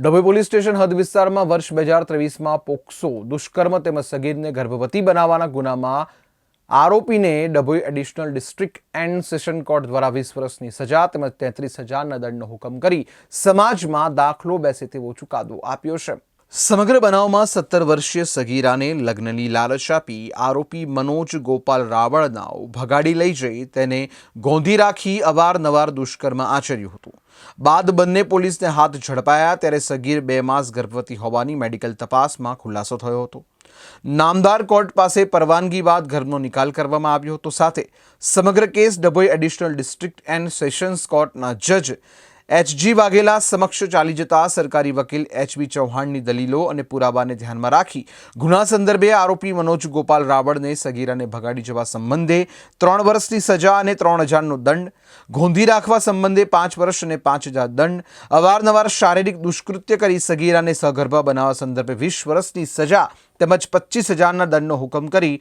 Dabhoi police station હદ વિસ્તારમાં વર્ષ બે હજાર ત્રેવીસમાં પોક્સો દુષ્કર્મ તેમજ સગીરને ગર્ભવતી બનાવવાના ગુનામાં આરોપીને Dabhoi additional district and session court દ્વારા વીસ વર્ષની સજા તેમજ તેત્રીસ હજારના દંડનો હુકમ કરી સમાજમાં દાખલો બેસે તેવો ચુકાદો આપ્યો છે. સમગ્ર બનાવમાં સત્તર વર્ષીય સગીરાને લગ્નની લાલચ આપી આરોપી મનોજ ગોપાલ રાવળનાવ ભગાડી લઈ જઈ તેને ગોંધી રાખી અવારનવાર દુષ્કર્મ આચર્યું હતું. બાદ બંને પોલીસને હાથ ઝડપાયા ત્યારે સગીર બે માસ ગર્ભવતી હોવાની મેડિકલ તપાસમાં ખુલાસો થયો હતો. નામદાર કોર્ટ પાસે પરવાનગી બાદ ઘરનો નિકાલ કરવામાં આવ્યો હતો. સાથે સમગ્ર case Dabhoi additional district and sessions કોર્ટના જજ એચજી વાઘેલા સમક્ષ ચાલી જતા સરકારી વકીલ એચબી ચૌહાણની દલીલો અને પુરાવાને ધ્યાનમાં રાખી ગુના સંદર્ભે આરોપી મનોજ ગોપાલ રાવળને સગીરાને ભગાડી જવા સંબંધે ત્રણ વર્ષની સજા અને ત્રણ હજારનો દંડ, ગોંધી રાખવા સંબંધે પાંચ વર્ષ અને પાંચ હજાર દંડ, અવારનવાર શારીરિક દુષ્કૃત્ય કરી સગીરાને સગર્ભા બનાવવા સંદર્ભે વીસ વર્ષની સજા તેમજ પચીસ હજારના દંડનો હુકમ કરી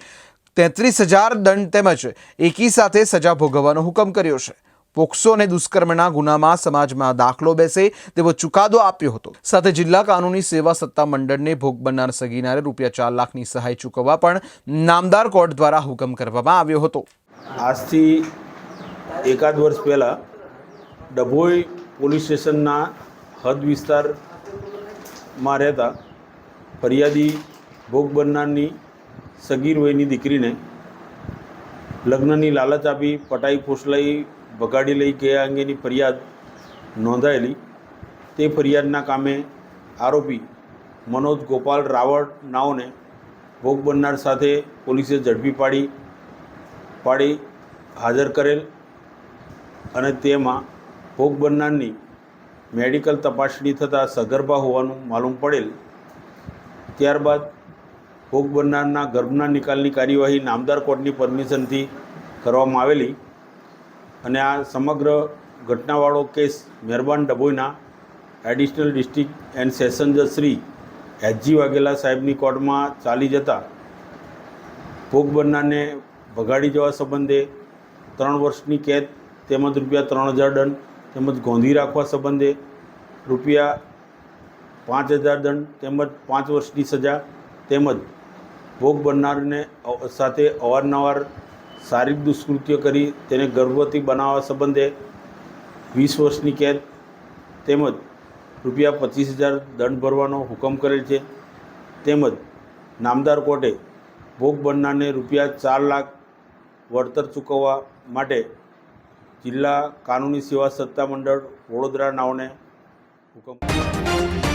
તેત્રીસ હજાર દંડ તેમજ એકી સાથે સજા ભોગવવાનો હુકમ કર્યો છે. પોક્સો અને દુષ્કર્મના ગુનામાં સમાજમાં દાખલો બેસે તેવો ચુકાદો આપ્યો હતો. સાથે જિલ્લા કાનૂની સેવા સત્તા મંડળને ભોગ બનનાર સગીનારે રૂપિયા ચાર લાખની સહાય ચૂકવવા પણ નામદાર કોર્ટ દ્વારા હુકમ કરવામાં આવ્યો હતો. આજથી એકાદ વર્ષ પહેલાં ડભોઈ પોલીસ સ્ટેશનના હદ વિસ્તારમાં રહેતા ફરિયાદી ભોગ બનનારની સગીર વયની દીકરીને લગ્નની લાલચ આપી, પટાઈ ફોસલાઈ ભગાડી લઈ ગયા અંગેની ફરિયાદ નોંધાયેલી. તે ફરિયાદના કામે આરોપી મનોજ ગોપાલ રાવળ નાઓને ભોગ બનનાર સાથે પોલીસે ઝડપી પાડી પાડી, હાજર કરેલ અને તેમાં ભોગ બનનારની મેડિકલ તપાસણી થતાં સગર્ભા હોવાનું માલુમ પડેલ. ત્યારબાદ ભોગ બનનારના ગર્ભના નિકાલની કાર્યવાહી નામદાર કોર્ટની પરમિશનથી કરવામાં આવેલી. અને આ સમગ્ર ઘટનાવાળો કેસ મહેરબાન ડભોઈના એડિશનલ ડિસ્ટ્રિક્ટ એન્ડ સેશન જજ શ્રી એચજી વાઘેલા સાહેબની કોર્ટમાં ચાલી જતા ભોગ બનનારને ભગાડી જવા સંબંધે ત્રણ વર્ષની કેદ, તેમજ રૂપિયા ત્રણ હજાર દંડ, તેમજ ગોંધી રાખવા સંબંધે રૂપિયા પાંચ હજાર દંડ, તેમજ પાંચ વર્ષની સજા, તેમજ ભોગ બનનારને સાથે અવારનવાર શારીરિક દુષ્કૃત્ય કરી, તેને ગર્ભવતી બનાવવા સંબંધે વીસ વર્ષની કેદ તેમજ રૂપિયા પચીસ હજાર દંડ ભરવાનો હુકમ કરેલ છે. તેમજ નામદાર કોર્ટે ભોગ બનનારને રૂપિયા ચાર લાખ વળતર ચૂકવવા માટે જિલ્લા કાનૂની સેવા સત્તા મંડળ વડોદરા નાઓને હુકમ